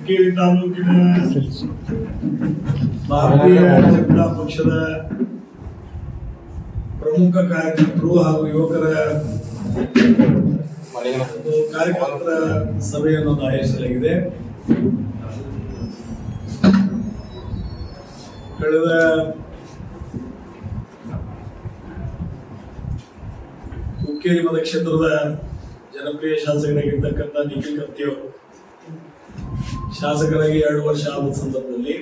ಹುಕ್ಕೇರಿ ತಾಲೂಕಿನ ಭಾರತೀಯ ಜನತಾ ಪಕ್ಷದ ಪ್ರಮುಖ ಕಾರ್ಯಕರ್ತರು ಹಾಗೂ ಯುವಕರ ಒಂದು ಕಾರ್ಯಕರ್ತರ ಸಭೆಯನ್ನು ಆಯೋಜಿಸಲಾಗಿದೆ. ಕಳೆದ ಹುಕ್ಕೇರಿ ಮತಕ್ಷೇತ್ರದ ಜನಪ್ರಿಯ ಶಾಸಕರಾಗಿರ್ತಕ್ಕಂಥ ನಿಖಿಲ್ ಕತ್ತಿಯವರು ಶಾಸಕರಾಗಿ ಎರಡು ವರ್ಷ ಆದ ಸಂದರ್ಭದಲ್ಲಿ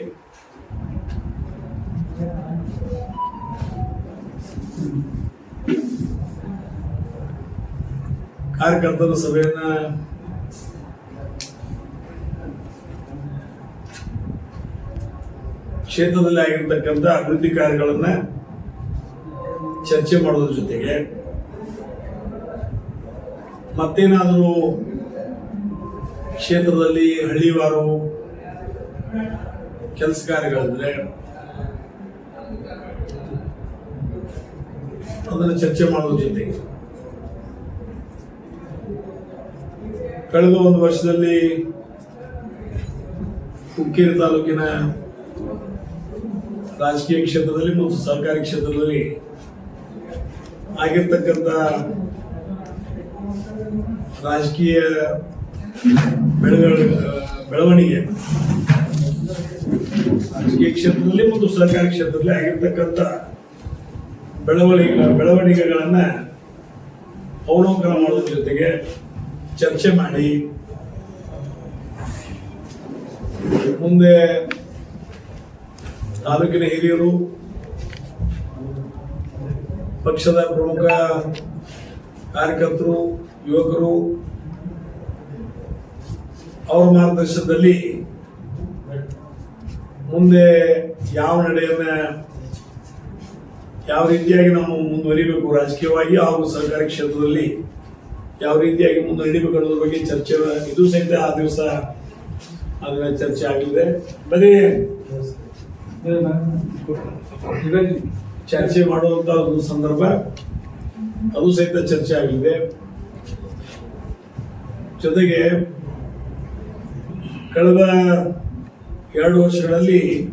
ಕಾರ್ಯಕರ್ತರ ಸಭೆಯನ್ನ ಕ್ಷೇತ್ರದಲ್ಲಿ ಆಗಿರ್ತಕ್ಕಂಥ ಅಭಿವೃದ್ಧಿ ಕಾರ್ಯಗಳನ್ನ ಚರ್ಚೆ ಮಾಡೋದ್ರ ಜೊತೆಗೆ ಮತ್ತೇನಾದರೂ ಕ್ಷೇತ್ರದಲ್ಲಿ ಹಳ್ಳಿವಾರು ಕೆಲಸ ಕಾರ್ಯಗಳಿದ್ರೆ ಅದನ್ನು ಚರ್ಚೆ ಮಾಡುವ ಜೊತೆಗೆ. ಕಳೆದ ಒಂದು ವರ್ಷದಲ್ಲಿ ಹುಕ್ಕೇರಿ ತಾಲೂಕಿನ ರಾಜಕೀಯ ಕ್ಷೇತ್ರದಲ್ಲಿ ಮತ್ತು ಸರ್ಕಾರಿ ಕ್ಷೇತ್ರದಲ್ಲಿ ಆಗಿರ್ತಕ್ಕಂಥ ರಾಜಕೀಯ ಬೆಳವಣಿಗೆ ಬೆಳವಣಿಗೆ. ರಾಜಕೀಯ ಕ್ಷೇತ್ರದಲ್ಲಿ ಮತ್ತು ಸರ್ಕಾರಿ ಕ್ಷೇತ್ರದಲ್ಲಿ ಆಗಿರ್ತಕ್ಕಂಥ ಬೆಳವಣಿಗೆ ಬೆಳವಣಿಗೆಗಳನ್ನ ಅವಲೋಕನ ಮಾಡೋದ್ರ ಜೊತೆಗೆ ಚರ್ಚೆ ಮಾಡಿ, ಮುಂದೆ ತಾಲೂಕಿನ ಹಿರಿಯರು, ಪಕ್ಷದ ಪ್ರಮುಖ ಕಾರ್ಯಕರ್ತರು, ಯುವಕರು ಅವರ ಮಾರ್ಗದರ್ಶನದಲ್ಲಿ ಮುಂದೆ ಯಾವ ನಡೆಯನ್ನ ಯಾವ ರೀತಿಯಾಗಿ ನಾವು ಮುಂದುವರಿಬೇಕು ರಾಜಕೀಯವಾಗಿ ಹಾಗೂ ಸರ್ಕಾರಿ ಕ್ಷೇತ್ರದಲ್ಲಿ ಯಾವ ರೀತಿಯಾಗಿ ಮುಂದೆ ನಡಿಬೇಕು ಅನ್ನೋದ್ರ ಬಗ್ಗೆ ಚರ್ಚೆ ಇದು ಸಹಿತ ಆ ದಿವಸ ಅದನ್ನ ಚರ್ಚೆ ಆಗಲಿದೆ. ಬರೀ ಚರ್ಚೆ ಮಾಡುವಂತ ಒಂದು ಸಂದರ್ಭ. ಅದು ಸಹಿತ ಚರ್ಚೆ ಆಗಲಿದೆ. ಜೊತೆಗೆ ಕಳೆದ ಎರಡು ವರ್ಷಗಳಲ್ಲಿ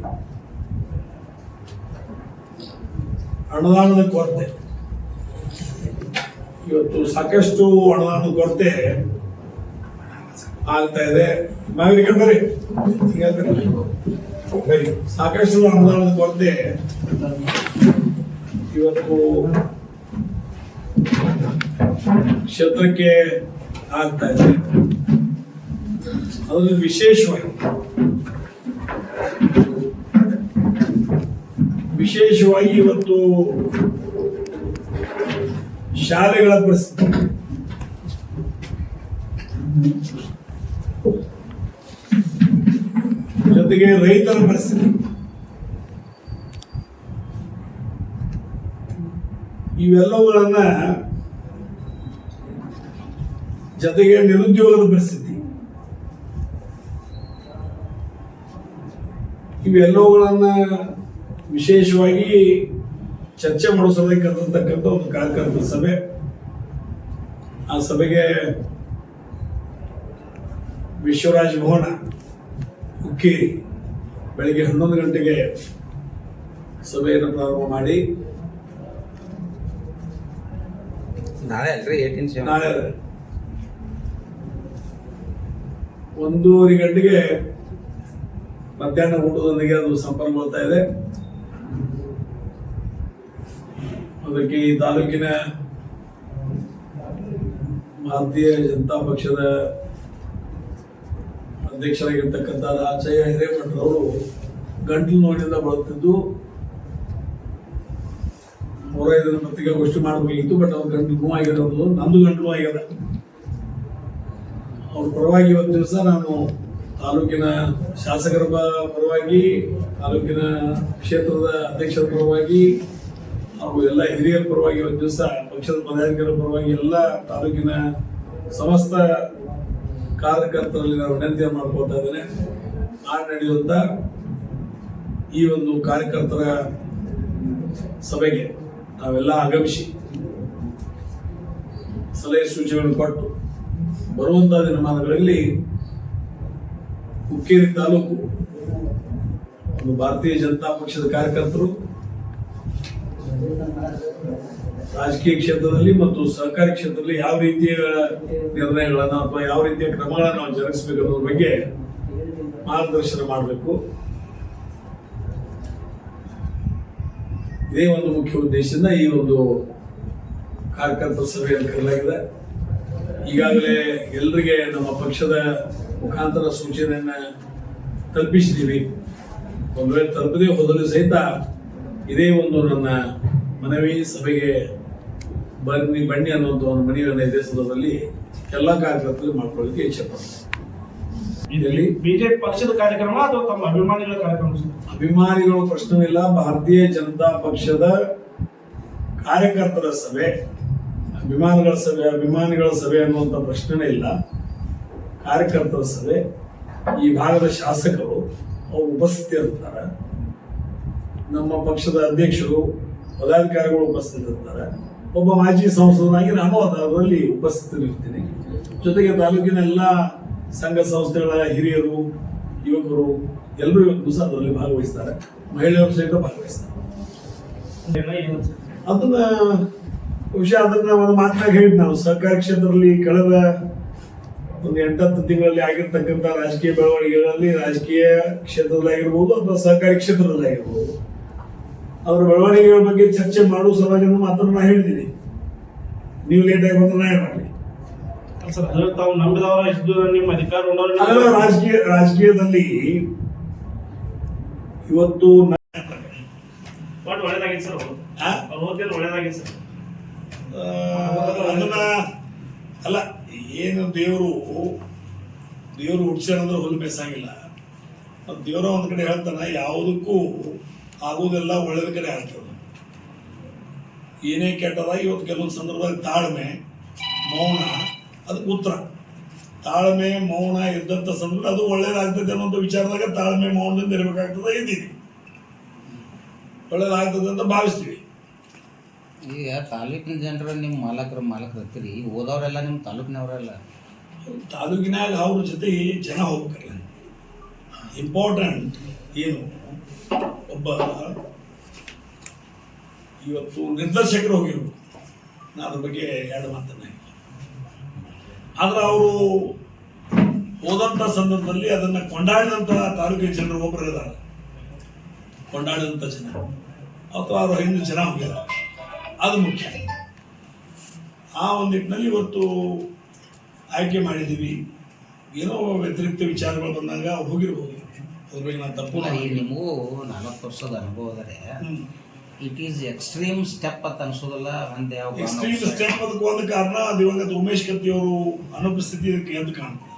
ಅನುದಾನದ ಕೊರತೆ. ಇವತ್ತು ಸಾಕಷ್ಟು ಅನುದಾನದ ಕೊರತೆ ಆಗ್ತಾ ಇದೆ. ನಾಗರಿಕ ಬರ್ರಿ. ಸಾಕಷ್ಟು ಅನುದಾನದ ಕೊರತೆ. ಇವತ್ತು ಕ್ಷೇತ್ರಕ್ಕೆ ಆಗ್ತಾ ಇದೆ. ಅದರಲ್ಲಿ ವಿಶೇಷವಾಗಿ ವಿಶೇಷವಾಗಿ ಇವತ್ತು ಶಾಲೆಗಳ ಪರಿಸ್ಥಿತಿ. ಜೊತೆಗೆ ರೈತರ ಪರಿಸ್ಥಿತಿ. ಇವೆಲ್ಲವುಗಳನ್ನ ಜೊತೆಗೆ ನಿರುದ್ಯೋಗದ ಪರಿಸ್ಥಿತಿ. ಇವೆಲ್ಲವುಗಳನ್ನ ವಿಶೇಷವಾಗಿ ಚರ್ಚೆ ಮಾಡಿಸಬೇಕಂತಕ್ಕಂಥ ಕರೆದಿರ್ತಕ್ಕಂಥ ಒಂದು ಕಾರ್ಯಕರ್ತರ ಸಭೆ. ಆ ಸಭೆಗೆ ವಿಶ್ವರಾಜ್ ಭವನ ಉಕ್ಕಿ ಬೆಳಿಗ್ಗೆ ಹನ್ನೊಂದು ಗಂಟೆಗೆ ಸಭೆಯನ್ನು ಪ್ರಾರಂಭ ಮಾಡಿ. ನಾಳೆ ಅಲ್ರಿ ನಾಳೆ. ಒಂದೂವರೆ ಗಂಟೆಗೆ ಮಧ್ಯಾಹ್ನ ಊಟದೊಂದಿಗೆ ಅದು ಸಂಪರ್ಕಗೊಳ್ತಾ ಇದೆ. ಅದಕ್ಕೆ ಈ ತಾಲೂಕಿನ ಭಾರತೀಯ ಜನತಾ ಪಕ್ಷದ ಅಧ್ಯಕ್ಷರಾಗಿರ್ತಕ್ಕಂಥ ಆಚಯ್ಯ ಹಿರೇಮಠರವರು ಗಂಟಲು ನೋವಿನಿಂದ ಬಳಲ್ತಿದ್ದು ಇದನ್ನ ಪತ್ರಿಕಾಗೋಷ್ಠಿ ಮಾಡಬೇಕಿತ್ತು ಬಟ್ ಅವ್ರ ಗಂಟಲು ನೋವಾಗಿರೋದು ನಂದು ಗಂಟಲು ಆಗ್ಯದ ಅವ್ರ ಪರವಾಗಿ ಒಂದು ದಿವಸ ನಾನು ತಾಲೂಕಿನ ಶಾಸಕರ ಪರವಾಗಿ, ತಾಲೂಕಿನ ಕ್ಷೇತ್ರದ ಅಧ್ಯಕ್ಷರ ಪರವಾಗಿ, ಹಾಗೂ ಎಲ್ಲ ಹಿರಿಯರ ಪರವಾಗಿ ಒಂದು ದಿವಸ ಪಕ್ಷದ ಪದಾಧಿಕಾರಿಗಳ ಪರವಾಗಿ ಎಲ್ಲ ತಾಲೂಕಿನ ಸಮಸ್ತ ಕಾರ್ಯಕರ್ತರಲ್ಲಿ ನಾನು ವಿನಂತಿಯನ್ನು ಮಾಡ್ಕೊಳ್ತಾ ಇದ್ದೇನೆ. ನಾಳೆ ನಡೆಯುವಂತ ಈ ಒಂದು ಕಾರ್ಯಕರ್ತರ ಸಭೆಗೆ ನಾವೆಲ್ಲ ಆಗಮಿಸಿ ಸಲಹೆ ಸೂಚನೆಗಳನ್ನು ಕೊಟ್ಟು ಬರುವಂತಹ ದಿನಮಾನಗಳಲ್ಲಿ ಹುಕ್ಕೇರಿ ತಾಲೂಕು, ಒಂದು ಭಾರತೀಯ ಜನತಾ ಪಕ್ಷದ ಕಾರ್ಯಕರ್ತರು, ರಾಜಕೀಯ ಕ್ಷೇತ್ರದಲ್ಲಿ ಮತ್ತು ಸಹಕಾರಿ ಕ್ಷೇತ್ರದಲ್ಲಿ ಯಾವ ರೀತಿಯ ನಿರ್ಣಯಗಳನ್ನು ಅಥವಾ ಯಾವ ರೀತಿಯ ಕ್ರಮಗಳನ್ನು ನಾವು ಜರುಗಿಸಬೇಕು ಅನ್ನೋದ್ರ ಬಗ್ಗೆ ಮಾರ್ಗದರ್ಶನ ಮಾಡಬೇಕು. ಇದೇ ಒಂದು ಮುಖ್ಯ ಉದ್ದೇಶದಿಂದ ಈ ಒಂದು ಕಾರ್ಯಕರ್ತರ ಸಭೆಯನ್ನು ಕರೆಯಲಾಗಿದೆ. ಈಗಾಗಲೇ ಎಲ್ಲರಿಗೆ ನಮ್ಮ ಪಕ್ಷದ ಮುಖಾಂತರ ಸೂಚನೆಯನ್ನ ತಲುಪಿಸಿದ್ದೀವಿ ಒಂದು ವೇಳೆ ತಲುಪದೇ ಹೋದರೂ ಸಹಿತ ಇದೇ ಒಂದು ನನ್ನ ಮನವಿ ಸಭೆಗೆ ಬನ್ನಿ ಬನ್ನಿ ಅನ್ನುವಂಥ ಒಂದು ಮನವಿಯನ್ನು ಇದೇ ಸಂದರ್ಭದಲ್ಲಿ ಎಲ್ಲ ಕಾರ್ಯಕರ್ತರು ಮಾಡ್ಕೊಳ್ಳಿಕ್ಕೆ ಇಚ್ಛೆ ಪಡ್ತೀನಿ ಇದರಲ್ಲಿ ಬಿಜೆಪಿ ಪಕ್ಷದ ಕಾರ್ಯಕ್ರಮ ಅಥವಾ ತಮ್ಮ ಅಭಿಮಾನಿಗಳ ಕಾರ್ಯಕ್ರಮ? ಅಭಿಮಾನಿಗಳ ಅಭಿಮಾನಿಗಳು ಪ್ರಶ್ನೆಯಿಲ್ಲ ಭಾರತೀಯ ಜನತಾ ಪಕ್ಷದ ಕಾರ್ಯಕರ್ತರ ಸಭೆ ಅಭಿಮಾನಿಗಳ ಸಭೆ ಅಭಿಮಾನಿಗಳ ಸಭೆ ಅನ್ನುವಂಥ ಪ್ರಶ್ನೆನೇ ಇಲ್ಲ. ಕಾರ್ಯಕರ್ತರ ಸಭೆ ಈ ಭಾಗದ ಶಾಸಕರು ಅವರು ಉಪಸ್ಥಿತರಿರ್ತಾರೆ ನಮ್ಮ ಪಕ್ಷದ ಅಧ್ಯಕ್ಷರು, ಪದಾಧಿಕಾರಿಗಳು ಉಪಸ್ಥಿತರಿರ್ತಾರೆ ಒಬ್ಬ ಮಾಜಿ ಸಂಸದನಾಗಿ ನಾನು ಅದರಲ್ಲಿ ಉಪಸ್ಥಿತರಿರ್ತೀನಿ ಜೊತೆಗೆ ತಾಲೂಕಿನ ಎಲ್ಲ ಸಂಘ ಸಂಸ್ಥೆಗಳ ಹಿರಿಯರು, ಯುವಕರು, ಎಲ್ಲರೂ ಇವತ್ತು ಸಹ ಅದರಲ್ಲಿ ಭಾಗವಹಿಸ್ತಾರೆ. ಮಹಿಳೆಯರು ಸಹಿತ ಭಾಗವಹಿಸ್ತಾರೆ? ಅದನ್ನ ಬಹುಶಃ ಅದನ್ನ ಒಂದು ಮಾತನಾಗ ಹೇಳಿದ್ ನಾವು. ಸಹಕಾರ ಕ್ಷೇತ್ರದಲ್ಲಿ ಕಳೆದ ಒಂದು ಎಂಟತ್ತು ತಿಂಗಳಲ್ಲಿ ಆಗಿರ್ತಕ್ಕಂಥ ರಾಜಕೀಯ ಬೆಳವಣಿಗೆಗಳಲ್ಲಿ ರಾಜಕೀಯ ಕ್ಷೇತ್ರದಲ್ಲಾಗಿರ್ಬೋದು ಅಥವಾ ಸಹಕಾರಿ ಕ್ಷೇತ್ರದಲ್ಲಾಗಿರ್ಬೋದು. ಅವರ ಬೆಳವಣಿಗೆಗಳ ಬಗ್ಗೆ ಚರ್ಚೆ ಮಾಡುವ ಸಲುವಾಗಿ ಮಾತ್ರ ನಾ ಹೇಳಿದ್ದೀನಿ. ನೀವು ಲೇಟಾಗಿ ಬಂದ್ರೆ ನಾ ಹೇಳಿ ರಾಜಕೀಯ ರಾಜಕೀಯದಲ್ಲಿ ಇವತ್ತು ಅದನ್ನ ಅಲ್ಲ, ಏನು ದೇವರು ದೇವರು ಹುಡ್ಸ್ಯಾನಂದ್ರೆ ಹುಲ್ಲು ಬೇಸಾಗಿಲ್ಲ ದೇವರ ಒಂದ್ ಕಡೆ ಹೇಳ್ತಾನೆ, ಯಾವುದಕ್ಕೂ ಆಗುವುದೆಲ್ಲ ಒಳ್ಳೆಯ ಕಡೆ ಆಗ್ತದೆ. ಏನೇ ಕೆಟ್ಟದ ಇವತ್ತು ಕೆಲವೊಂದು ಸಂದರ್ಭದಲ್ಲಿ ತಾಳ್ಮೆ, ಮೌನ ಅದಕ್ಕೆ ಉತ್ತರ. ತಾಳ್ಮೆ, ಮೌನ ಇದ್ದಂಥ ಸಂದರ್ಭ ಅದು ಒಳ್ಳೇದಾಗ್ತದೆ ಅನ್ನೋಂಥ ವಿಚಾರದಾಗ ತಾಳ್ಮೆ, ಮೌನದಿಂದ ಇರಬೇಕಾಗ್ತದೆ ಇದ್ದೀವಿ ಒಳ್ಳೇದಾಗ್ತದೆ ಅಂತ ಭಾವಿಸ್ತೀವಿ. ಈಗ ತಾಲೂಕಿನ ಜನರು ನಿಮ್ಮ ಮಾಲಕರು ಮಾಲಕರು ಹತ್ತಿರಿ ಓದೋರೆಲ್ಲ ನಿಮ್ಮ ತಾಲೂಕಿನವರೆಲ್ಲ? ತಾಲೂಕಿನಾಗ ಅವ್ರ ಜೊತೆ ಜನ ಹೋಗ್ಬೇಕಲ್ಲ. ಇಂಪಾರ್ಟೆಂಟ್ ಏನು? ಒಬ್ಬ ಇವತ್ತು ನಿರ್ದೇಶಕರು ಹೋಗಿರ್ಬೇಕು. ನಾನು ಅದ್ರ ಬಗ್ಗೆ ಎರಡು ಮಾತನ್ನ. ಆದ್ರೆ ಅವರು ಹೋದಂತ ಸಂದರ್ಭದಲ್ಲಿ ಅದನ್ನ ಕೊಂಡಾಡಿದಂತ ತಾಲೂಕಿನ ಜನರು ಒಬ್ಬರು ಇದ್ದಾರೆ ಕೊಂಡಾಡಿದಂತ ಜನ. ಅಥವಾ ಅವರು ಹಿಂದೆ ಜನ ಹೋಗಿದ್ದಾರೆ ಅದು ಮುಖ್ಯ. ಆ ಒಂದು ನಿಟ್ಟಿನಲ್ಲಿ ಇವತ್ತು ಆಯ್ಕೆ ಮಾಡಿದ್ದೀವಿ. ಏನೋ ವ್ಯತಿರಿಕ್ತ ವಿಚಾರಗಳು ಬಂದಾಗ ಹೋಗಿರ್ಬೋದು. ಅದ್ರ ಬಗ್ಗೆ ನಾನು ತಪ್ಪು ನಿಮಗೂ ನಾಲ್ಕು ವರ್ಷದ ಅನುಭವ ಆದರೆ ಇಟ್ ಈಸ್ ಎಕ್ಸ್ಟ್ರೀಮ್ ಸ್ಟೆಪ್ ಅಂತ ಅನ್ಸೋದಲ್ಲ ಒಂದೇ ಎಕ್ಸ್ಟ್ರೀಮ್ ಸ್ಟೆಪ್ ಅದಕ್ಕೆ ಒಂದು ಕಾರಣ ದಿವಂಗತ ಉಮೇಶ್ ಕತ್ತಿ ಅವರು ಅನುಪಸ್ಥಿತಿ ಇದಕ್ಕೆ ಎದ್ದು ಕಾಣ್ತದೆ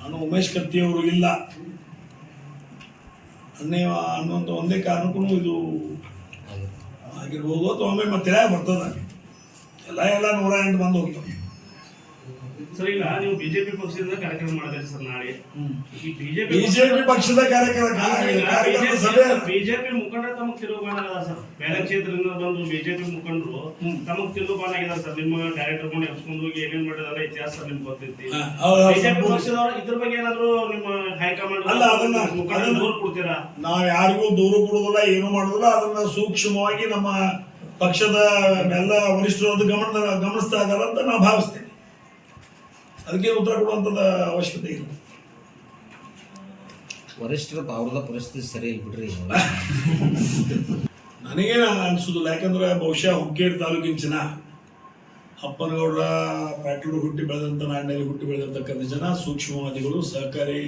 ನಾನು ಉಮೇಶ್ ಕತ್ತಿ ಅವರು ಇಲ್ಲ. ಅನ್ನೇ ಅನ್ನುವಂಥ ಒಂದೇ ಕಾರಣಕ್ಕೂ ಇದು ಆಗಿರ್ಬೋದು ಅಥವಾ ಒಮ್ಮೆ ಮತ್ತೆ ಬರ್ತದೆ ಎಲ್ಲ ಎಲ್ಲ ನೂರ ಎಂಟು ಬಂದು ಹೋಗ್ತವೆ ಸರ್ ಈಗ ನೀವು ಬಿಜೆಪಿ ಪಕ್ಷದಿಂದ ಕಾರ್ಯಕ್ರಮ ಮಾಡಿದ್ರಿ ಸರ್ ನಾಳೆ. ಈ ಬಿಜೆಪಿ ಬಿಜೆಪಿ ಪಕ್ಷದ ಕಾರ್ಯಕ್ರಮ ಬಿಜೆಪಿ ಮುಖಂಡ ತಮ್ಮ ತಿರುಗುಬಾಣ ಅದ ಸರ್. ಬೇರೆ ಕ್ಷೇತ್ರದಿಂದ ಬಂದು ಬಿಜೆಪಿ ಮುಖಂಡರು ತಮಗ್ ತಿರುಗುಬಾಣ ಆಗಿದ್ದಾರೆ ಸರ್. ನಿಮ್ಮ ಡೈರೆಕ್ಟರ್ ಕೊಂಡು ಎಬ್ಸ್ಕೊಂಡು ಹೋಗಿ ಏನೇನ್ ಮಾಡಿದಾರೆ ಇತಿಹಾಸ ನಿಮ್ಗೆ ಗೊತ್ತೈತಿ ಬಿಜೆಪಿ. ಪಕ್ಷದವರು ಇದ್ರ ಬಗ್ಗೆ ಏನಾದ್ರು ನಿಮ್ಮ ಹೈಕಮಾಂಡ್ ಅಲ್ಲ, ಅದನ್ನ- ಮುಖಂಡ ದೂರ ಕೊಡ್ತೀರಾ? ನಾವು ಯಾರಿಗೂ ದೂರ ಕೊಡುದಿಲ್ಲ ಏನು ಮಾಡುದಿಲ್ಲ. ಅದನ್ನ ಸೂಕ್ಷ್ಮವಾಗಿ ನಮ್ಮ ಪಕ್ಷದ ಎಲ್ಲ ವರಿಷ್ಠರು ಗಮನ ಗಮನಿಸ್ತಾ ಇದ್ದಾರೆ ಅಂತ ನಾವು ಭಾವಿಸ್ತೇವೆ. ಅದಕ್ಕೆ ಉತ್ತರ ಕೊಡುವಂಥದ್ದು ಅವಶ್ಯಕತೆ ಇಲ್ಲ. ವರಿಷ್ಠರ ಅವ್ರದ ಪರಿಸ್ಥಿತಿ ಸರಿ ಇಲ್ಲ ಬಿಡ್ರಿ. ನನಗೇನು ಅನ್ಸುದಿಲ್ಲ ಯಾಕಂದ್ರೆ ಬಹುಶಃ ಹುಕ್ಕೇರಿ ತಾಲೂಕಿನ ಜನ ಅಪ್ಪನಗೌಡ ಪ್ಯಾಟೂರು ಹುಟ್ಟಿ ಬೆಳೆದಂಥ ನಾಡಿನಲ್ಲಿ ಹುಟ್ಟಿ ಬೆಳೆದಿರ್ತಕ್ಕಂಥ ಜನ ಸೂಕ್ಷ್ಮವಾದಿಗಳು ಸಹಕಾರಿ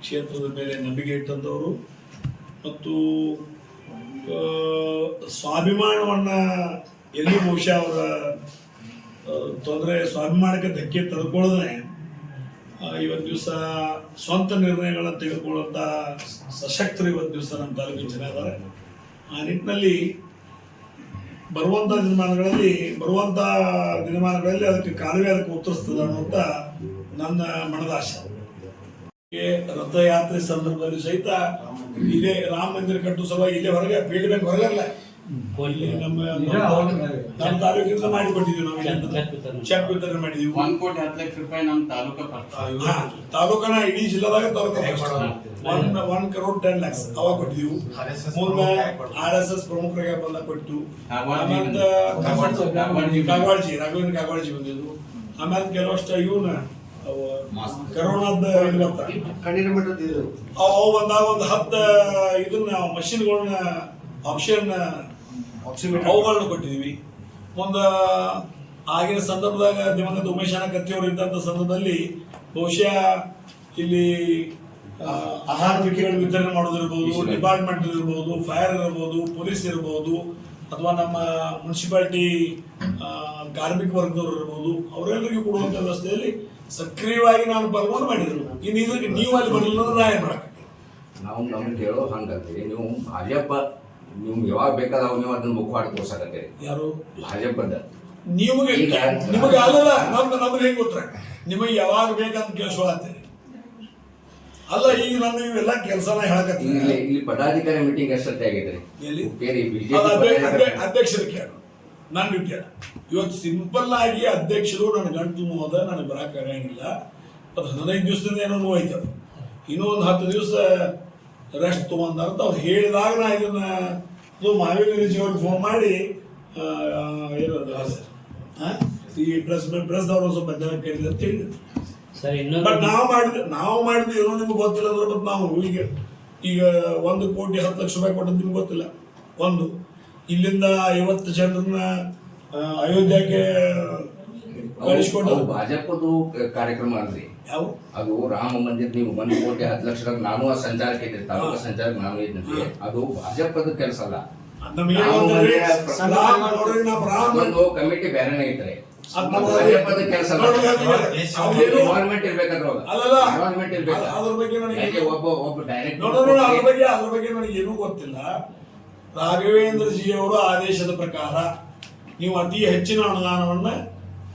ಕ್ಷೇತ್ರದ ಮೇಲೆ ನಂಬಿಕೆ ಇಟ್ಟಂಥವರು ಮತ್ತು ಸ್ವಾಭಿಮಾನವನ್ನು ಸ್ವಾಭಿಮಾನವನ್ನ ಎಲ್ಲಿ ಬಹುಶಃ ಅವರ ತೊಂದರೆ ಸ್ವಾಭಿಮಾನಕ್ಕೆ ಧಕ್ಕೆ ತಡ್ಕೊಳ್ಳೋದ್ರೆ ಆ, ಇವತ್ತು ದಿವಸ ಸ್ವಂತ ನಿರ್ಣಯಗಳನ್ನು ತೆಗೆದುಕೊಳ್ಳುವಂಥ ಸಶಕ್ತರು ಇವತ್ತು ದಿವಸ ನಮ್ಮ ತಾಲೂಕಿನ ಜನ ಇದ್ದಾರೆ ಆ ನಿಟ್ಟಿನಲ್ಲಿ ಬರುವಂಥ ದಿನಮಾನಗಳಲ್ಲಿ ಬರುವಂಥ ದಿನಮಾನಗಳಲ್ಲಿ ಅದಕ್ಕೆ ಕಾಲವೇ ಅದಕ್ಕೆ ಉತ್ತರಿಸ್ತದೆ ಅನ್ನುವಂಥ ನನ್ನ ಮನದ ಆಶೆ. ರಥಯಾತ್ರೆ ಸಂದರ್ಭದಲ್ಲಿ ಸಹಿತ ಇದೇ ರಾಮ ಮಂದಿರ ಕಟ್ಟು ಸಭಾ ಇಲ್ಲೇ ಹೊರಗೆ ಫೀಲ್ಡ್ ಹೊರಗಲ್ಲ. ಇಲ್ಲಿ ನಮ್ಮ ನಮ್ಮ- ನಮ್ಮ ತಾಲೂಕಿಂದ ಮಾಡಿಕೊಟ್ಟಿದ್ದೀವಿ ನಾವು ಚೆಕ್ ವಿತರಣೆ ಮಾಡಿದೀವಿ ಒಂದ್ ಕೋಟಿ ಹತ್ತು ಲಕ್ಷ ರೂಪಾಯಿ ನಮ್ ತಾಲೂಕ ಖರ್ಚು. ಹಾ, ತಾಲೂಕನ ಇಡೀ ಜಿಲ್ಲಾದಾಗ ತಾಲೂಕ one one crore ten lakhs ಅವಾಗ ಕೊಟ್ಟಿದ್ದೀವಿ. ಆರ್ ಎಸ್ ಎಸ್ ಪ್ರಮುಖರಿಗೆ ಬಂದ ಕೊಟ್ಟು ಕಾಗವಾಡ್ಜಿ ರಾಘವೇಂದ್ರ ಕಾಗವಾಡ್ಜಿ ಬಂದಿದ್ದು ಆಮೇಲೆ ಕೆಲವಷ್ಟ ಇವನ ಕರೋನಾದ ಅವು ಅವು ಬಂದಾಗ ಒಂದು ಹತ್ತು ಇದನ್ನ ಮಷಿನ್ಗಳನ್ನ ಆಪ್ಷನ್ ಅವುಗಳನ್ನ ಕೊಟ್ಟಿದ್ದೀವಿ. ಒಂದು ಆಗಿನ ಸಂದರ್ಭದಾಗ ದಿವಂಗತ ಉಮೇಶ್ ಕತ್ತಿಯವರು ಇದ್ದಂಥ ಸಂದರ್ಭದಲ್ಲಿ ಬಹುಶಃ ಇಲ್ಲಿ ಆಹಾರ ಕಿಟ್ಗಳು ವಿತರಣೆ ಮಾಡೋದಿರ್ಬೋದು ಡಿಪಾರ್ಟ್ಮೆಂಟ್ ಇರ್ಬೋದು ಫೈರ್ ಇರ್ಬೋದು ಪೊಲೀಸ್ ಇರ್ಬೋದು ಅಥವಾ ನಮ್ಮ ಮುನ್ಸಿಪಾಲ್ಟಿ ಕಾರ್ಮಿಕ ವರ್ಗದವರು ಇರ್ಬೋದು ಅವರೆಲ್ಲರಿಗೂ ಕೊಡುವಂಥ ವ್ಯವಸ್ಥೆಯಲ್ಲಿ ಸಕ್ರಿಯವಾಗಿ ನಾನು ಪಾಲ್ಗೊಂಡು ಮಾಡಿದ್ರು ಇನ್ನು ಇದಕ್ಕೆ ನೀವು ಅಲ್ಲಿ ಬರಲಿಲ್ಲ ನಾನು ನಾವು ನಮ್ಗೆ ಹೇಳೋ ಹಂಗಂತೀವಿ ನೀವು ಭಾಜಪ ನೀವು ಯಾವಾಗ ಬೇಕಾದ ನೀವು ಅದನ್ನ ಮುಖವಾಡ ತೋರ್ಸಕತ್ತೀರಿ? ಯಾರು? ಭಾಜಪದ ನಿಮಗೆ ಈಗ- ನಿಮಗೆ ಅಲ್ಲಲ್ಲ ನಮ್ದು ನಮ್ಗೆ ಹೆಂಗ್ ಗೊತ್ತ? ನಿಮಗೆ ಯಾವಾಗ ಬೇಕಂತ ಕೇಳಿಸ್ಕೊಳತ್ತೀರಿ ಅಲ್ಲ ಈಗ ನಾನು ಇವೆಲ್ಲ ಕೆಲಸನ ಇಲ್ಲಿ ಹೇಳಕತ್ತೀನಿ. ಇಲ್ಲಿ ಪದಾಧಿಕಾರಿ ಮೀಟಿಂಗ್ ಎಷ್ಟೊತ್ತೆ ಆಗೈತ್ರಿ? ಎಲ್ಲಿ? ಬೇರೆ ಬಿಜೆಪಿ ಅಧ್ಯಕ್ಷರು ಅಧ್ಯ- ಅಧ್ಯಕ್ಷರ ಕೇಳು ನಾನು ಕೇಳ. ಇವತ್ತು ಸಿಂಪಲ್ ಆಗಿ ಅಧ್ಯಕ್ಷರು ನನ್ನ ಗಂಟು ಹೋದ ನನಗೆ ಬರಕ್ ಆಗಂಗಿಲ್ಲ. ಅದು ಹದಿನೈದು ದಿವಸದಿಂದ ಏನೋ ನೋವಾಯ್ತು ಇನ್ನೊಂದು ಇನ್ನೂ ಒಂದು ಹತ್ತು ದಿವಸ ರೆಸ್ಟ್ ತೊಗೊಂಡ ಅಂತ ಅವ್ರು ಹೇಳಿದಾಗ ನಾ ಇದನ್ನ ಇದು ಮಾವೇಲಿ ಅವ್ರಿಗೆ ಫೋನ್ ಮಾಡಿ ಇರೋದು ಸರ್. ಹಾಂ? ಈ ಪ್ರೆಸ್ ಪ್ರೆಸ್ದವ್ರು ಸ್ವಲ್ಪ ಜನ ಕೇಳಿದ್ರು ಅಂತ ಹೇಳಿದ್ರು ಸರ್ ಬಟ್ ನಾವು ಮಾಡಿದ ನಾವು ಮಾಡಿದ ಏನೋ ನಿಮ್ಗೆ ಗೊತ್ತಿಲ್ಲ ಅಂದ್ರೆ ಮತ್ತೆ ನಾವು ಈಗ ಈಗ ಒಂದು ಕೋಟಿ ಹತ್ತು ಲಕ್ಷ ರೂಪಾಯಿ ಕೊಟ್ಟಂತ ನಿಮ್ಗೆ ಗೊತ್ತಿಲ್ಲ. ಒಂದು. ಇಲ್ಲಿಂದ ಐವತ್ತು ಜನರನ್ನ ಅಯೋಧ್ಯಕ್ಕೆ ಕಳಿಸ್ಕೊಂಡು ಅದು ಭಾಜಪದು ಕಾರ್ಯಕ್ರಮ ಅಲ್ರಿ. ಯಾವ ಅದು ರಾಮ ಮಂದಿರ ನೀವು ಮನೆ ಕೋಟಿ ಹತ್ತು ಲಕ್ಷ ನಾನು ಆ ಸಂಚಾರಕ್ಕೆ ಇದ್ದೆ ತಾಲೂಕು ಸಂಚಾರಕ್ಕೆ ನಾನು ಇದ್ದೀನಿ ಅದು ಭಾಜಪದ ಕೆಲಸ ಅಲ್ಲ. ಒಂದು ಕಮಿಟಿ ಬೇರೆನೇ ಐತ್ರಿ ಭಾಜಪದ ಕೆಲಸ ಗೌರ್ಮೆಂಟ್ ಅಲ್ಲಲ್ಲ. ಗವರ್ಮೆಂಟ್ ಇರ್ಬೇಕು? ಅದ್ರ ಬಗ್ಗೆ ನನಗೆ ಒಬ್ಬ ಒಬ್ಬ ಡೈರೆಕ್ಟ್ ಅದ್ರ ಬಗ್ಗೆ ಅದ್ರ ಬಗ್ಗೆ ನನಗೆ ಏನೂ ಗೊತ್ತಿಲ್ಲ. ರಾಘವೇಂದ್ರ ಜಿ ಅವರು ಆದೇಶದ ಪ್ರಕಾರ ನೀವು ಅತಿ ಹೆಚ್ಚಿನ ಅನುದಾನವನ್ನ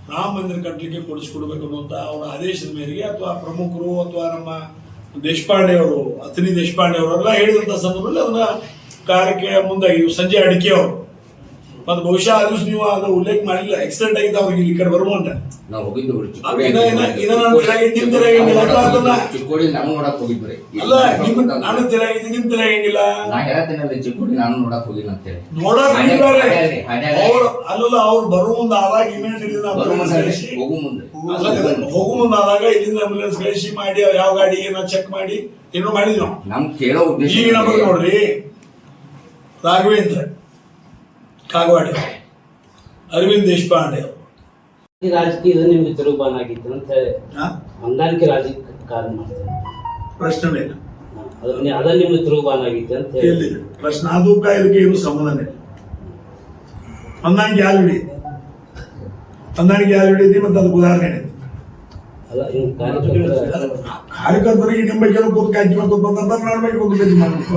ರಾಮ ಮಂದಿರ ಕಟ್ಟಲಿಕ್ಕೆ ಕೊಡಿಸ್ಕೊಡ್ಬೇಕು ಅನ್ನುವಂತ ಅವರ ಆದೇಶದ ಮೇರೆಗೆ ಅಥವಾ ಪ್ರಮುಖರು ಅಥವಾ ನಮ್ಮ ದೇಶಪಾಂಡೆ ಅವರು ಅತನಿ ದೇಶಪಾಂಡೆ ಅವರೆಲ್ಲ ಹೇಳಿದಂತ ಸಂದರ್ಭದಲ್ಲಿ ಅದನ್ನ ಕಾರ್ಯಕ್ಕೆ ಮುಂದಾಗಿ, ಸಂಜೆ ಅಡಿಕೆ ಅವರು ಮತ್ತೆ ಬಹುಶಃ ಆ ನೀವು ಅದು ಉಲ್ಲೇಖ ಮಾಡಿಲ್ಲ ಆಕ್ಸಿಡೆಂಟ್ ಆಗಿದ್ದ ಅವ್ರಿಗೆ ಇಲ್ಲಿ ಈ ಕಡೆ ಬರುವಂತ ನಾವು ಹೋಗಿದ್ದು ಚಿಕ್ಕೋಡಿ ನಾನು ಇಲ್ಲ, ನೋಡಕ್ ಹೋಗಿದ್ರಿ ಅಲ್ಲ ನಿಮ್ ನಾನು ತಿರಾಗಿದ್ದು ನಿಮ್ ತಿರಾಗಿಲ್ಲ ನಾ ಹೇಳ್ತೇನಲ್ಲ ಚಿಕ್ಕೋಡಿ ನಾನು ನೋಡಕ್ ಹೋಗಿನ ಅಂತೇಳಿ ಹೇಳಿ. ನೋಡಕ್. ಅವ್ರು ಅಲ್ಲಲ್ಲ ಅವ್ರು ಬರುವ ಮುಂದೆ ಆದಾಗ ಇಮೇಜ್ ಇಲ್ಲಿಂದ ಹೋಗು ಮುಂದೆ. ಹೋಗು ಮುಂದೆ ಆದಾಗ ಇಲ್ಲಿಂದ ಆಂಬುಲೆನ್ಸ್ ಕಳಿಸಿ ಮಾಡಿ ಯಾವ ಗಾಡಿ ಏನೋ ಚೆಕ್ ಮಾಡಿ ಏನೋ ಮಾಡಿದ್ವಿ ನಾವು ನಮ್ ಕೇಳೋ ಉದ್ದೇಶ ಈಗ ನಮಗೆ ನೋಡ್ರಿ. ರಾಘವೇಂದ್ರ. ಕಾಗವಾಡಿ ಅರವಿಂದ್ ದೇಶಪಾಂಡೆ. ಈ ರಾಜಕೀಯದ ನಿಮ್ಗೆ ತಿರುಗುಬಾನ್ ಆಗಿತ್ತು ಅಂತ ಹೇಳಿ? ಹೊಂದಾಣಿಕೆ ರಾಜಕಾರಣ ಮಾಡ್ತಾರೆ. ಪ್ರಶ್ನೆ ಇಲ್ಲ. ಅದನ್ನ ಅದ ನಿಮ್ಗೆ ತಿರುಗುಬಾನ್ ಆಗಿತ್ತು ಅಂತ ಹೇಳಿ. ಪ್ರಶ್ನೆ ಅದು ಇದಕ್ಕೆ ಏನು ಸಂಬಂಧನೇ ಇಲ್ಲ. ಹೊಂದಾಣಿಕೆ ಯಾರು ಹಿಡಿಯಿತು ಹೊಂದಾಣಿಕೆ ಯಾರು ಹಿಡಿಯಿತು ಮತ್ತೆ ಅದಕ್ಕೆ ಉದಾಹರಣೆ ಕಾರ್ಯಕರ್ತರಿಗೆ ನಿಮ್ಮ ಬಗ್ಗೆ ಕೂತ್ ಕಾಯ್ತಿ ಕೂತ್ ಬಂದಂತ ನನ್ನ ಬಗ್ಗೆ ಕೂತ್ ಕಾಯ್ತಿ ಮಾಡ್ಬೇಕು.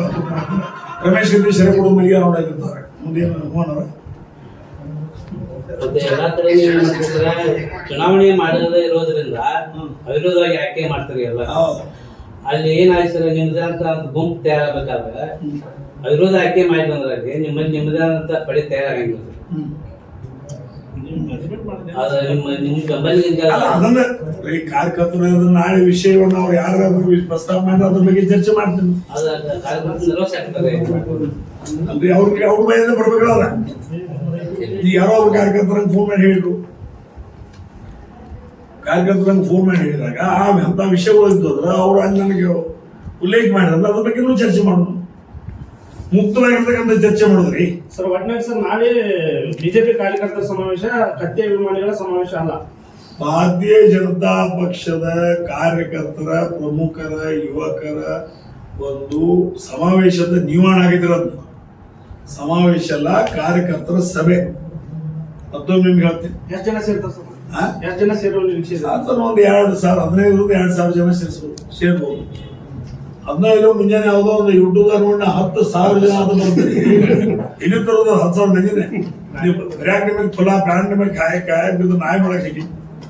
ರಮೇಶ್ ಸೆರೆ ಕೊಡೋದು ಮನೆಗೆ ನೋಡಾಗಿರ್ತಾರೆ ಮುಂದೇನು ಮತ್ತೆ ಎಲ್ಲಾ ಕಡೆ ಚುನಾವಣೆ ಮಾಡಿರದೇ ಇರೋದ್ರಿಂದ ಅವಿರೋಧವಾಗಿ ಆಯ್ಕೆ ಮಾಡ್ತಾರೆ ಎಲ್ಲ ಅಲ್ಲಿ ಏನಾಯ್ತು ಸರ್ ನಿಮ್ದೇ ಅಂತ ಗುಂಪು ತಯಾರಾಗಬೇಕಾದ್ರೆ ಅವಿರೋಧ ಆಯ್ಕೆ ಮಾಡಿ ಬಂದ್ರಾಗೆ ನಿಮ್ಮಲ್ಲಿ ನಿಮ್ಮದೇ ಅಂತ ಪಡೆ ತಯಾರಾಗಂಗಿಲ್ಲ. ಅದು ನಿಮ್ಮ ನಿಮ್ಗೆ ಬೆಂಬಲಿಗಿಂತ ಕಾರ್ಯಕರ್ತರು ಅದನ್ನ ನಾಳೆ ವಿಷಯವನ್ನು ಅವ್ರು ಯಾರಾದ್ರೂ ಪ್ರಸ್ತಾವ ಮಾಡಿದ್ರೆ ಅದ್ರ ಬಗ್ಗೆ ಚರ್ಚೆ ಮಾಡ್ತೀನಿ. ಕಾರ್ಯಕರ್ತರ ಅಂದ್ರೆ ಅವ್ರಿಗೆ ಅವ್ರ ಮನೆಯಿಂದ ಬರ್ಬೇಕಲ್ಲ ಈಗ ಯಾರೋ ಅವ್ರ ಕಾರ್ಯಕರ್ತರಂಗೆ ಫೋನ್ ಮಾಡಿ ಹೇಳಿದ್ರು. ಕಾರ್ಯಕರ್ತರಂಗೆ ಫೋನ್ ಮಾಡಿ ಹೇಳಿದಾಗ ಆ ಎಂತ ವಿಷಯಗಳು ಇದ್ದು ಅಂದ್ರೆ ಅವ್ರು ಅಲ್ಲಿ ನನಗೆ ಉಲ್ಲೇಖ ಮಾಡಿದ್ರೆ ಅದ್ರ ಬಗ್ಗೆ ಚರ್ಚೆ ಮಾಡೋದು. ಮುಕ್ತವಾಗಿರ್ತಕ್ಕಂಥ ಚರ್ಚೆ ಮಾಡಿದ್ರಿ? ಸರ್ ಒಟ್ನಾಗ ಸರ್ ನಾಳೆ ಬಿಜೆಪಿ ಕಾರ್ಯಕರ್ತರ ಸಮಾವೇಶ ಕಟ್ಟೆ ಅಭಿಮಾನಿಗಳ ಸಮಾವೇಶ ಅಲ್ಲ. ಭಾರತೀಯ ಜನತಾ ಪಕ್ಷದ ಕಾರ್ಯಕರ್ತರ ಪ್ರಮುಖರ ಯುವಕರ ಒಂದು ಸಮಾವೇಶದ ನಿರ್ವಹಣೆ ಆಗಿದ್ರದ್ದು ಸಮಾವೇಶ ಅಲ್ಲ ಕಾರ್ಯಕರ್ತರ ಸಭೆ. ಮತ್ತೊಮ್ಮೆ ನಿಮ್ಗೆ ಹೇಳ್ತೀನಿ. ಎಷ್ಟು ಜನ ಸೇರ್ತಾರೆ ಸರ್? ಎಷ್ಟು ಜನ ಸೇರೋ ನಿರೀಕ್ಷೆ ಇದೆ ಒಂದು ಎರಡು ಸಾವಿರ ಹದಿನೈದರಿಂದ ಎರಡು ಸಾವಿರ ಜನ ಸೇರಿಸ್ಬೋದು ಸೇರ್ಬೋದು. ಹದಿನೈದು ಮುಂಜಾನೆ ಯಾವುದೋ ಒಂದು ಯೂಟ್ಯೂಬ್ ನೋಡಿ ಹತ್ತು ಸಾವಿರ ಜನ ಅದು ಬರ್ತೀರಿ ಇಲ್ಲಿ ತರೋದು ಹತ್ತು ಸಾವಿರ ಮಂದಿನೇ. ನೀವು ಬ್ರಾಂಡ್ ನಿಮಗೆ ಬ್ರ್ಯಾಂಡ್ ಮೇಲೆ ಕಾಯ ಕಾಯ ಬಿದ್ದು ನಾಯಿ ಮಾಡಿ ಹೇಳಿ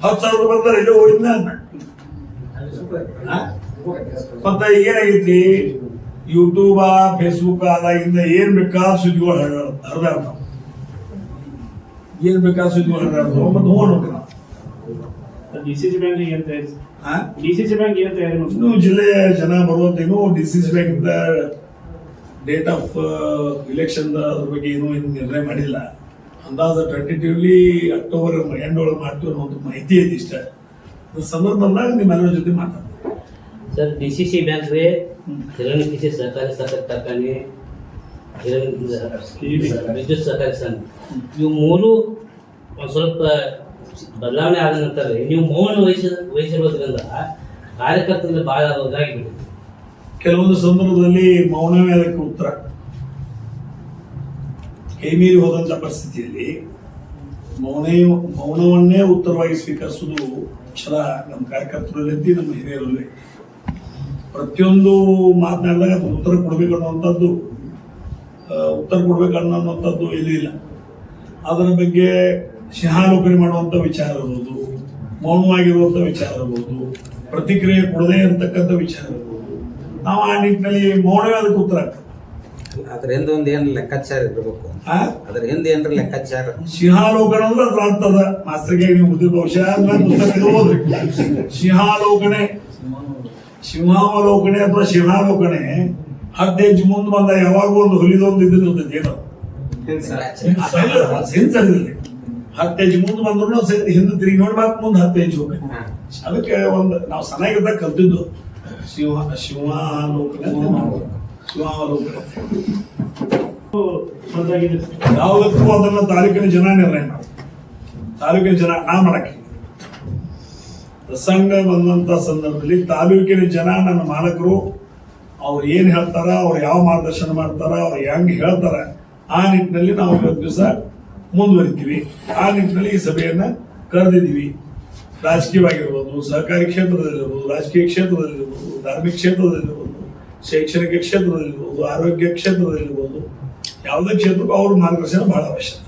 ಹತ್ತು ಸಾವಿರ ಬರ್ತಾರೆ ಇಲ್ಲಿ ಹೋಯ್ತು ಮತ್ತೆ ಏನಾಗೈತಿ ಯೂಟ್ಯೂಬ ಫೇಸ್ಬುಕ್ ಅದಾಗಿಂದ ಏನ್ ಬೇಕಾದ ಸುದ್ದಿಗಳು ಹರಿದಾಡ್ತಾವ ಏನ್ ಬೇಕಾದ ಸುದ್ದಿಗಳು ಹರಿದಾಡ್ತಾವ ಮತ್ತೆ ನೋಡ್ಬೇಕು ನಾವು ಡಿ ಸಿ ಸಿ ಬ್ಯಾಂಕ್ ಏನ್ ತಯಾರಿ ಹಾ? ಡಿ ಸಿ ಬ್ಯಾಂಕ್ ಏನ್ ತಯಾರಿ ಇನ್ನೂ ಜಿಲ್ಲೆಯ ಜನ ಬರುವಂತೇನು ಡಿಸಿಸ್ ಬ್ಯಾಂಕ್ ಡೇಟ್ ಆಫ್ ಇಲೆಕ್ಷನ್ ಅದ್ರ ಬಗ್ಗೆ ಏನೂ ನಿರ್ಣಯ ಮಾಡಿಲ್ಲ. ಅಂದಾಜು ಟೆಂಟೇಟಿವ್ಲಿ ಅಕ್ಟೋಬರ್ ಎಂಡ್ ಒಳಗೆ ಮಾಡ್ತೀವಿ ಅನ್ನೋ ಒಂದು ಮಾಹಿತಿ ಐತಿ ಇಷ್ಟ. ಅದ್ರ ಬಂದಾಗ ನಿಮ್ಮೆಲ್ಲರ ಜೊತೆ ಮಾತಾಡ್ತೀನಿ sir D C C bank ರೀ ಹಿರಣ್ಯ ಕೃಷಿ ಸಹಕಾರಿ ಸಹಕಾರ ಕಾರ್ಖಾನೆ ಹಿರಣ್ಯ ವಿದ್ಯುತ್ ಸಹಕಾರಿ ಸಂಘ ಇವು ಮೂರು ಒಂದು ಸ್ವಲ್ಪ ಬದಲಾವಣೆ ಆದ ನಂತರ ರೀ ನೀವು ಮೌನ ವಹಿಸ ವಹಿಸಿರೋದ್ರಿಂದ ಕಾರ್ಯಕರ್ತರಲ್ಲಿ ಭಾಳ ಇದಾಗಿಬಿಟ್ಟಿದೆ ಕೆಲವೊಂದು ಸಂದರ್ಭದಲ್ಲಿ ಮೌನವೇ ಅದಕ್ಕೆ ಉತ್ತರ. ಕೈಮೀರಿ ಹೋದಂತ ಪರಿಸ್ಥಿತಿಯಲ್ಲಿ ಮೌನ, ಮೌನವನ್ನೇ ಉತ್ತರವಾಗಿ ಸ್ವೀಕರಿಸುವುದು ಛಲ ನಮ್ಮ ಕಾರ್ಯಕರ್ತರಲ್ಲಿ ನಮ್ಮ ಹಿರಿಯರಲ್ಲಿ. ಪ್ರತಿಯೊಂದು ಮಾತನಾಡಿದಾಗ ಅದು ಉತ್ತರ ಕೊಡಬೇಕು ಅನ್ನುವಂಥದ್ದು ಉತ್ತರ ಕೊಡಬೇಕು ಅನ್ನೋಂಥದ್ದು ಇಲ್ಲ. ಅದರ ಬಗ್ಗೆ ಸಿಂಹಾಲೋಕನೆ ಮಾಡುವಂಥ ವಿಚಾರ ಇರ್ಬೋದು, ಮೌನವಾಗಿರುವಂಥ ವಿಚಾರ ಇರ್ಬೋದು, ಪ್ರತಿಕ್ರಿಯೆ ಕೊಡದೇ ಇರತಕ್ಕಂಥ ವಿಚಾರ ಇರ್ಬೋದು. ನಾವು ಆ ನಿಟ್ಟಿನಲ್ಲಿ ಮೌನವೇ ಅದಕ್ಕೆ ಉತ್ತರ ಆಗ್ತದೆ. ಅದ್ರ ಹಿಂದೆ ಒಂದು ಏನು ಲೆಕ್ಕಾಚಾರ ಇರಬೇಕು? ಅದ್ರ ಹಿಂದೆ ಏನ್ರ ಲೆಕ್ಕಾಚಾರ? ಸಿಂಹಾಲೋಕನ ಅಂದ್ರೆ ಅದ್ರ ಅರ್ಥದ ಮಾಸ್ತರ್ಗೆ ನೀವು ಮುದ್ದೆ ಬಹುಶಃ ಸಿಂಹಾಲೋಕನೆ ಸಿಂಹಾವಲೋಕನೆ ಅಥವಾ ಸಿಂಹಾಲೋಕನೆ ಹದಿನೈದು ಮುಂದೆ ಬಂದ ಯಾವಾಗೂ ಒಂದು ಹುಲಿದೊಂದು ಇದ್ದಿರ್ತೈತಿ ಏನೋ ಸೆನ್ಸರ್ ಹತ್ತೇಜ್ ಮುಂದೆ ಬಂದ್ರು ಹಿಂದೆ ತಿರುಗಿ ನೋಡಿ ಮತ್ತೆ ಮುಂದೆ ಹತ್ತೇಜ್ ಹೋಗ್ಬೇಕು. ಅದಕ್ಕೆ ಒಂದು ನಾವು ಸಣ್ಣಗಿದ್ದಾಗ ಕಲ್ತಿದ್ದು ಶಿವ ಶಿವಾಲೋಕನೆ ಯಾವುದಕ್ಕೂ ಅದನ್ನ ತಾಲೂಕಿನ ಜನ ನಿರ್ಣಯ ತಾಲೂಕಿನ ಜನ ನಾ ಮಾಡಕ್ಕೆ. ಪ್ರಸಂಗ ಬಂದಂತ ಸಂದರ್ಭದಲ್ಲಿ ತಾಲೂಕಿನ ಜನ ನನ್ನ ಮಾಲಕರು, ಅವ್ರು ಏನ್ ಹೇಳ್ತಾರ, ಅವ್ರು ಯಾವ ಮಾರ್ಗದರ್ಶನ ಮಾಡ್ತಾರ, ಅವ್ರು ಹೆಂಗ್ ಹೇಳ್ತಾರ, ಆ ನಿಟ್ಟಿನಲ್ಲಿ ನಾವು ಇವತ್ತು ದಿವಸ ಮುಂದುವರಿತೀವಿ. ಆ ನಿಟ್ಟಿನಲ್ಲಿ ಈ ಸಭೆಯನ್ನ ಕರೆದಿದ್ದೀವಿ. ರಾಜಕೀಯವಾಗಿರ್ಬೋದು, ಸಹಕಾರಿ ಕ್ಷೇತ್ರದಲ್ಲಿರ್ಬೋದು, ರಾಜಕೀಯ ಕ್ಷೇತ್ರದಲ್ಲಿರ್ಬೋದು, ಧಾರ್ಮಿಕ ಕ್ಷೇತ್ರದಲ್ಲಿರ್ಬೋದು ಶೈಕ್ಷಣಿಕ ಕ್ಷೇತ್ರದಲ್ಲಿರ್ಬೋದು ಆರೋಗ್ಯ ಕ್ಷೇತ್ರದಲ್ಲಿರ್ಬೋದು ಯಾವುದೇ ಕ್ಷೇತ್ರಕ್ಕೂ ಅವ್ರ ಮಾರ್ಗದರ್ಶನ ಬಹಳ ಅವಶ್ಯಕ.